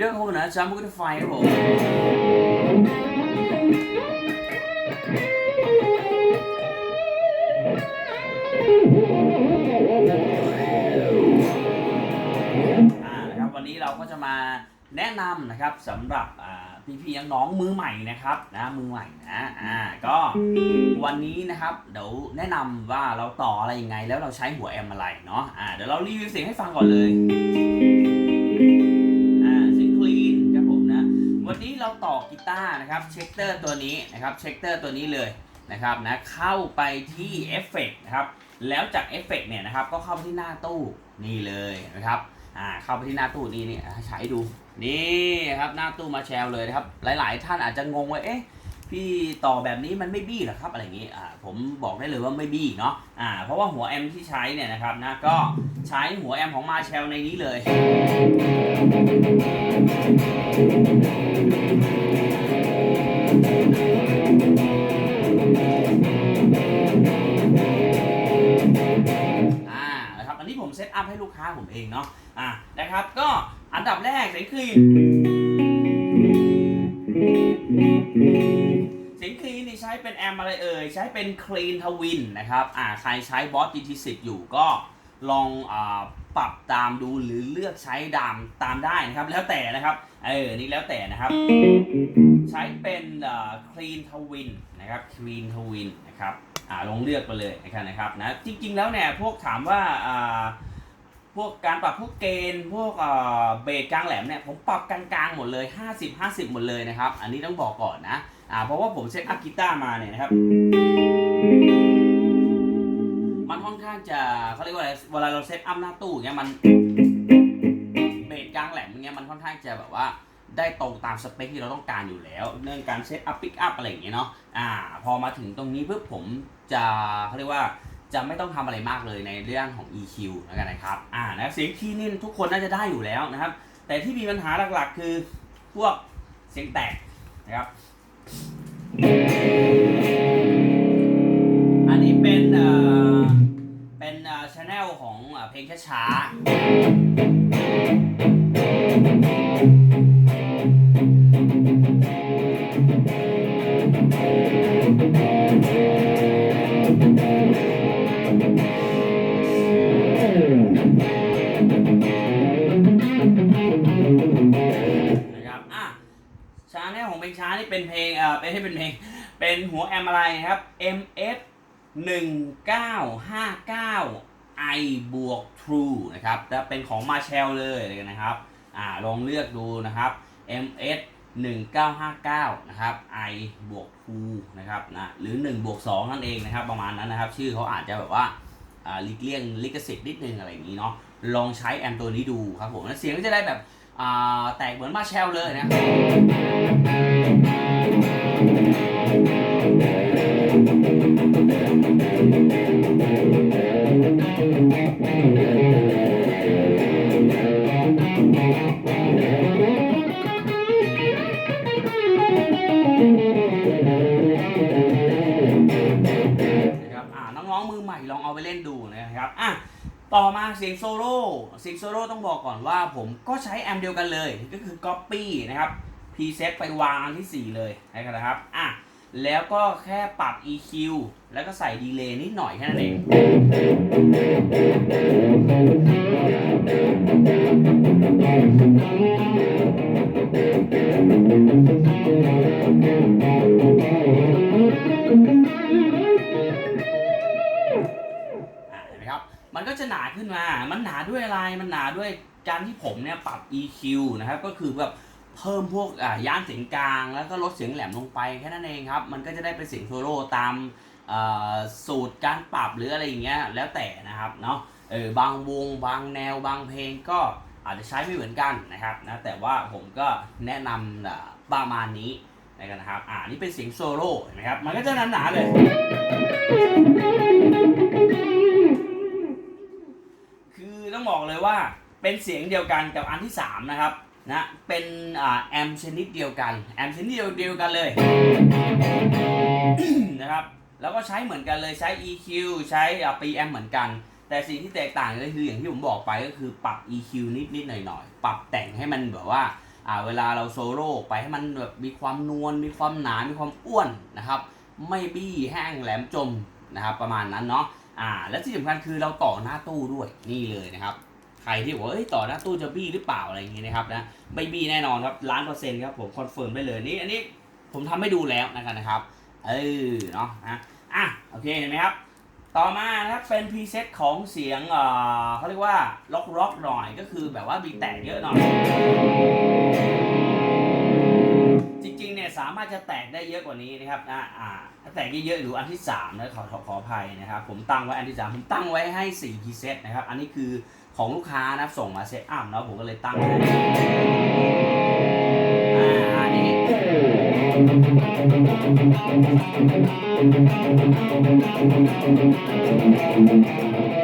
เรื่องของนะจำมุกไฟครับผมนะครับวันนี้เราก็จะมาแนะนำนะครับสำหรับอ่พี่ๆน้องๆมือใหม่นะครับนะมือใหม่นะอ่าก็วันนี้นะครับเดี๋ยวแนะนำว่าเราต่ออะไรยังไง แล้วเราใช้หัวแอมอะไรเนาะอ่าเดี๋ยวเรารีวิวเสียงให้ฟังก่อนเลย กีตาร์นะครับเช็คเตอร์ตัวนี้นะครับเช็คเตอร์ตัวนี้เลยนะครับนะเข้าไปที่เอฟเฟกนะครับแล้วจากเอฟเฟกเนี่ยนะครับก็เข้าไปที่หน้าตู้นี่เลยนะครับอ่าเข้าไปที่หน้าตู้นี่นี่ฉายให้ดูนี่ครับหน้าตู้มาแชร์เลยนะครับหลาย ๆ ท่านอาจจะงงว่าเอ๊ะพี่ต่อแบบนี้มันไม่บี้หรอครับอะไรอย่างนี้อ่าผมบอกได้เลยว่าไม่บี้เนาะอ่าเพราะว่าหัวแอมที่ใช้เนี่ยนะครับนะก็ใช้หัวแอมของมาแชลในนี้เลย อัพให้ลูกค้าผมเองเนาะอ่านะครับ ก็อันดับแรกเสียงคลีนเสียงคลีนนี่ใช้เป็นแอมอะไรเอ่ย ใช้เป็นคลีนทวินนะครับอ่าใครใช้บอส GT10 อยู่ก็ลองอ่าปรับตามดูหรือเลือกใช้ดามตามได้นะครับ แล้วแต่นะครับ เออ นี่แล้วแต่นะครับ ใช้เป็นคลีนทวินนะครับคลีนทวินนะครับอ่าลองเลือกไปเลยนะครับนะครับนะจริงๆแล้วเนี่ยพวกถามว่าอ่า พวกการปรับพวกเกณฑ์พวกเบสกลางแหลมเนี่ยผมปรับกลางๆหมดเลย 50 50 หมดเลยนะครับ อันนี้ต้องบอกก่อนนะอ่าเพราะว่าผมเซตอัพกีตาร์มาเนี่ยนะครับ มันค่อนข้างจะเขาเรียกว่าอะไรเวลาเราเซตอัพหน้าตู้เงี้ยมันเบสกลางแหลมเงี้ยมันค่อนข้างจะแบบว่าได้ตรงตามสเปคที่เราต้องการอยู่แล้ว เรื่องการเซตอัพปิกอัพอะไรอย่างเงี้ยเนาะอ่าพอมาถึงตรงนี้เพื่อผมจะเขาเรียกว่า จะไม่ต้องทำอะไรมากเลยในเรื่องของ EQ แล้วกันนะครับ อ่านะเสียงคีย์นี่ทุกคนน่าจะได้อยู่แล้วนะครับ แต่ที่มีปัญหาหลักๆ คือพวกเสียงแตกนะครับอันนี้เป็นเอ่อเป็นเอ่อชแนลของเอ่อเพลงช้าๆ ช้าแนลของเพลงช้านี่เป็นเพลงเอ่อเป็นให้เป็นเพลง เป็นหัวแอมอะไรครับ MS 1959 i บวก True นะครับจะเป็นของ Marshall เลยนะครับอ่าลองเลือกดูนะครับ MS 1959 นะครับ i บวก True นะครับนะหรือ1บวก2นั่นเองนะครับ ประมาณนั้นนะครับ ชื่อเขาอาจจะแบบว่าอ่าลิกเลี่ยงลิขสิทธิ์นิดนึงอะไรอย่างนี้เนาะลองใช้แอมตัวนี้ดูครับผมแล้วเสียงก็จะได้แบบ แตกเหมือนมาแชลเลยนะนะครับอ่าน้องๆมือใหม่ลองเอาไปเล่นดูนะครับอะ ต่อมาเสียงโซโล่เสียงโซโล่ต้องบอกก่อนว่าผมก็ใช้แอมเดียวกันเลย ก็คือ Copy นะครับ Preset ไปวางอันที่ 4 เลยนะครับอะแล้วก็แค่ปรับ EQ แล้วก็ใส่ดีเลย์นิดหน่อยแค่นั้นเองอ มันก็จะหนาขึ้นมา มันหนาด้วยอะไร มันหนาด้วยการที่ผมเนี่ยปรับ EQ นะครับ ก็คือแบบเพิ่มพวกย่านเสียงกลางแล้วก็ลดเสียงแหลมลงไปแค่นั้นเองครับ มันก็จะได้เป็นเสียงโซโล่ตามสูตรการปรับหรืออะไรอย่างเงี้ยแล้วแต่นะครับเนาะเออบางวงบางแนวบางเพลงก็อาจจะใช้ไม่เหมือนกันนะครับนะแต่ว่าผมก็แนะนำประมาณนี้นะครับอ่านี่เป็นเสียงโซโล่นไหมครับ มันก็จะหนาๆเลย บอกเลยว่าเป็นเสียงเดียวกันกับอันที่ 3 นะครับนะเป็นแอมชนิดเดียวกันแอมชนิดเดียวเดียวกันเลยนะครับแล้วก็ใช้เหมือนกันเลยใช้ EQ ใช้อ่า PM เหมือนกัน แต่สิ่งที่แตกต่างก็คืออย่างที่ผมบอกไปก็คือปรับ EQ นิดนิดๆหน่อยหน่อยๆ ปรับแต่งให้มันแบบว่าเวลาเราโซโล่ไปให้มันแบบมีความนวลมีความหนา มีความอ้วนนะครับ ไม่บี้แห้งแหลมจมนะครับประมาณนั้นเนาะ อ่า และที่สำคัญคือเราต่อหน้าตู้ด้วยนี่เลยนะครับ ใครที่บอกว่าเอ้ยต่อหน้าตู้จะบี้หรือเปล่าอะไรอย่างงี้นะครับนะไม่บี้แน่นอนครับล้านเปอร์เซ็นต์ครับผมคอนเฟิร์มได้เลยนี่อันนี้ผมทำให้ดูแล้วนะครับ เออเนาะนะอะโอเคเห็นไหมครับต่อมานะครับเป็นพรีเซตของเสียงเออเขาเรียกว่าล็อกร็อกหน่อยก็คือแบบว่ามีแตกเยอะหน่อยามารถจะแตกได้เยอะกว่านี้นะครับนะอ่าถ้าแตกเยอะๆหรืออันที่3นะขอขอขออภัยนะครับ ผมตั้งไว้อันที่ 3 ผมตั้งไว้ให้4พรีเซตนะครับ อันนี้คือของลูกค้านะส่งมาเซตอัพแล้วผมก็เลยตั้งไว้อ่าอันนี้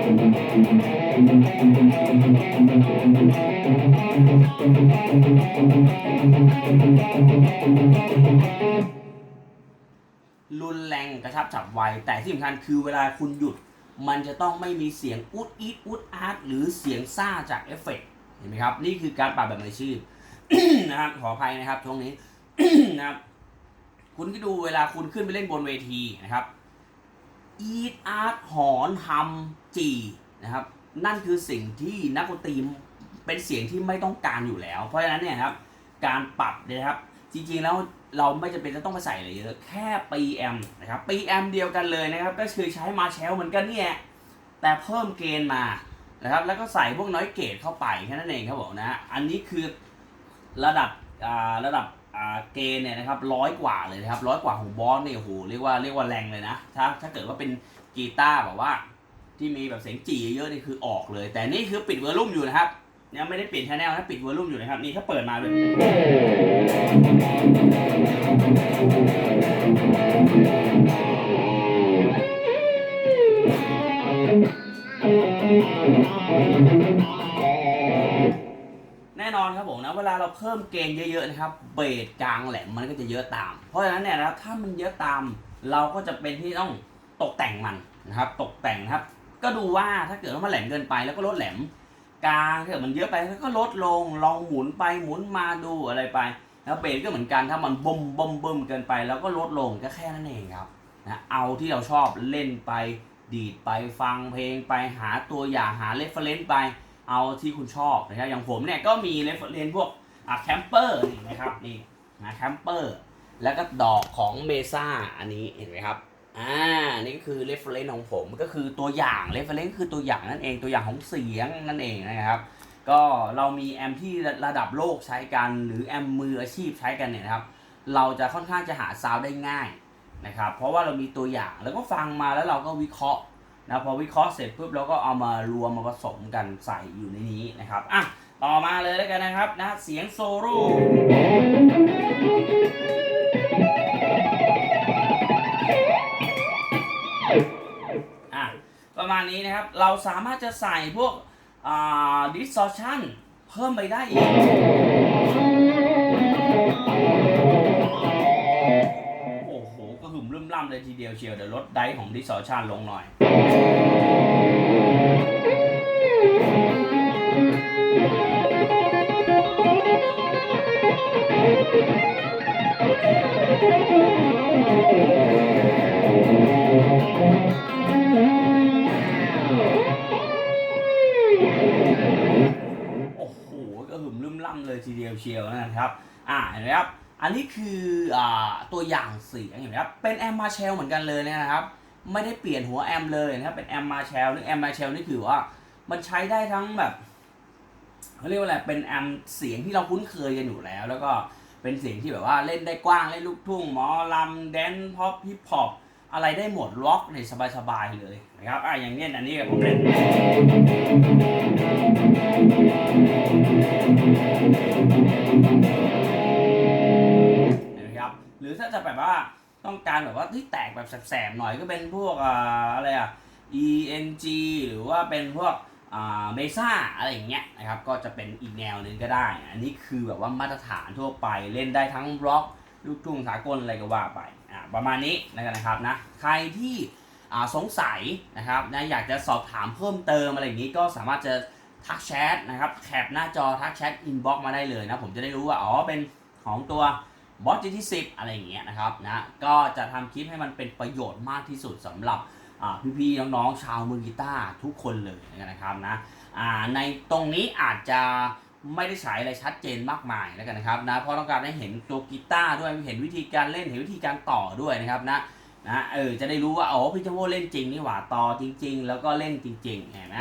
รุนแรงกระชับฉับไว แต่ที่สำคัญคือเวลาคุณหยุด มันจะต้องไม่มีเสียงอุดอีดอุดอาร์ตหรือเสียงซ่าจากเอฟเฟกต์เห็นไหมครับ นี่คือการปรับแบบมืออาชีพนะครับขออภัยนะครับช่วงนี้นะครับ คุณก็ดูเวลาคุณขึ้นไปเล่นบนเวทีนะครับ อีดอาร์ตหอนทำจีนะครับ นั่นคือสิ่งที่นักดนตรีเป็นเสียงที่ไม่ต้องการอยู่แล้ว เพราะฉะนั้นเนี่ยครับ การปรับนะครับ จริงๆแล้วเราไม่จำเป็นจะต้องมาใส่อะไรเยอะแค่ PM นะครับ PM เดียวกันเลยนะครับ ก็คือใช้มาแชลเหมือนกันเนี่ยแต่เพิ่มเกณฑ์มานะครับแล้วก็ใส่พวกน้อยเกรดเข้าไปแค่นั้นเองครับผมนะ อันนี้คือระดับระดับ เกณฑ์เนี่ยนะครับร้อยกว่าเลยนะครับร้อยกว่าหูบอสเนี่ยโหเรียกว่าเรียกว่าแรงเลยนะถ้าถ้าเกิดว่าเป็นกีตาร์แบบว่า ที่มีแบบเสียงจีเยอะนี่คือออกเลย แต่นี่คือปิดเวอร์ลุ่มอยู่นะครับยังไม่ได้เปลี่ยนชแนลนะปิดเวอร์ลุ่มอยู่นะครับนี่ถ้าเปิดมาเลย อนครับผมนะเวลาเราเพิ่มเกณฑ์เยอะๆนะครับเบสกลางแหลมมันก็จะเยอะตาม เพราะฉะนั้นเนี่ยนะถ้ามันเยอะตาม เราก็จะเป็นที่ต้องตกแต่งมันนะครับ ตกแต่งครับ ก็ดูว่าถ้าเกิดว่ามันแหลมเกินไปแล้วก็ลดแหลมกลางถ้าเกิดมันเยอะไปแล้วก็ลดลงลองหมุนไปหมุนมาดูอะไรไปแล้วเบสก็เหมือนกันถ้ามันบ่มบ่มบ่มเกินไปแล้วก็ลดลงก็แค่นั้นเองครับนะเอาที่เราชอบเล่นไปดีดไปฟังเพลงไปหาตัวอย่างหาเรฟเฟรนซ์ไป เอาที่คุณชอบนะครับอย่างผมเนี่ยก็มีเรฟเฟรนพวกอะแคมเปอร์นี่นะครับนี่นะแคมเปอร์แล้วก็ดอกของเมซ่าอันนี้เห็นไหมครับอ่านี่ก็คือเรฟเฟรนซ์ของผมก็คือตัวอย่างเรฟเฟรนซ์คือตัวอย่างนั่นเองตัวอย่างของเสียงนั่นเองนะครับ ก็เรามีแอมที่ระดับโลกใช้กันหรือแอมมืออาชีพใช้กันเนี่ยนะครับ เราจะค่อนข้างจะหาซาวได้ง่ายนะครับ เพราะว่าเรามีตัวอย่างแล้วก็ฟังมาแล้วเราก็วิเคราะห์ นะพอวิเคราะห์เสร็จปุ๊บเราก็เอามารวมมาผสมกันใส่อยู่ในนี้นะครับอะต่อมาเลยแล้วกันนะครับนะเสียงโซโล่อะประมาณนี้นะครับเราสามารถจะใส่พวกอ่า distortion เพิ่มไปได้อีก หึมเริ่มล่ำเลยทีเดียวเชียวเดี๋ยวลดไดของดิสอชันลงหน่อย โอ้โหก็หึมลืมล่ำเลยทีเดียวเชียวนะครับ อ่าเห็นไหมครับ อันนี้คืออตัวอย่างเสียงเห็นไหมครับ เป็นแอมมาเชลเหมือนกันเลยนะครับ ไม่ได้เปลี่ยนหัวแอมเลยนะครับ เป็นแอมมาเชลนี่แอมมาเชลนี่คือว่า มันใช้ได้ทั้งแบบเขาเรียกว่าอะไร เป็นแอมเสียงที่เราคุ้นเคยกันอยู่แล้ว แล้วก็เป็นเสียงที่แบบว่าเล่นได้กว้าง เล่นลูกทุ่ง หมอลำแดนพ็อปฮิปฮอปอะไรได้หมดล็อกในสบายๆเลยนะครับ อ่าอย่างเนี้ยอันนี้ผมเล่นเหรือถ้าจะแบบว่าต้องการแบบว่าที่แตกแบบแสบๆหน่อยก็เป็นพวกอ่าอะไรอะ ENG หรือว่าเป็นพวกอ่าเมซ่าอะไรอย่างเงี้ยนะครับก็จะเป็นอีกแนวหนึ่งก็ได้ อันนี้คือแบบว่ามาตรฐานทั่วไปเล่นได้ทั้งบล็อกลูกทุ่งสากลอะไรก็ว่าไปอ่าประมาณนี้นะครับนะใครที่สงสัยนะครับนะอยากจะสอบถามเพิ่มเติมอะไรอย่างนี้ก็สามารถจะทักแชทนะครับแคปหน้าจอทักแชทอินบ็อกมาได้เลยนะผมจะได้รู้ว่าอ๋อเป็นของตัว บอส GT10 อะไรอย่างเงี้ยนะครับนะก็จะทำคลิปให้มันเป็นประโยชน์มากที่สุดสำหรับพี่ๆน้องๆชาวมือกีตาร์ทุกคนเลยนะครับนะในตรงนี้อาจจะไม่ได้ใช้อะไรชัดเจนมากมายแล้วกันนะครับนะเพราะต้องการให้เห็นตัวกีตาร์ด้วยเห็นวิธีการเล่นเห็นวิธีการต่อด้วยนะครับนะนะเออจะได้รู้ว่าอ๋อพี่จมโบ้เล่นจริงนี่หว่าต่อจริง ๆ แล้วก็เล่นจริงๆเห็นไ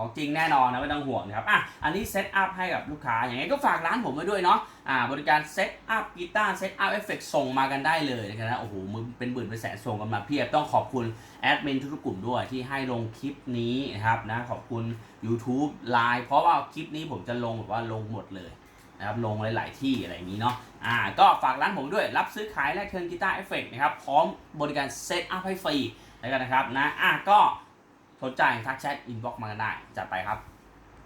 ของจริงแน่นอนนะไม่ต้องห่วงนะครับอะอันนี้เซตอัพให้กับลูกค้าอย่างไงก็ฝากร้านผมไว้ด้วยเนาะอ่าบริการเซตอัพกีตาร์เซตอัพเอฟเฟกส่งมากันได้เลยนะครับโอ้โหมึงเป็นหมื่นเป็นแสนส่งกันมาเพียบต้องขอบคุณแอดมินทุกๆกลุ่มด้วยที่ให้ลงคลิปนี้นะครับนะขอบคุณ YouTube Line เพราะว่าคลิปนี้ผมจะลงแบบว่าลงหมดเลยนะครับลงหลาย ๆ ที่อะไรอย่างนี้เนาะอ่าก็ฝากร้านผมด้วยรับซื้อขายแลกเทิร์นกีตาร์เอฟเฟกนะครับพร้อมบริการเซตอัพให้ฟรีแล้วกันนะครับนะอะก็ สนใจทักแชทอินบ็อกมากันได้จัดไปครับ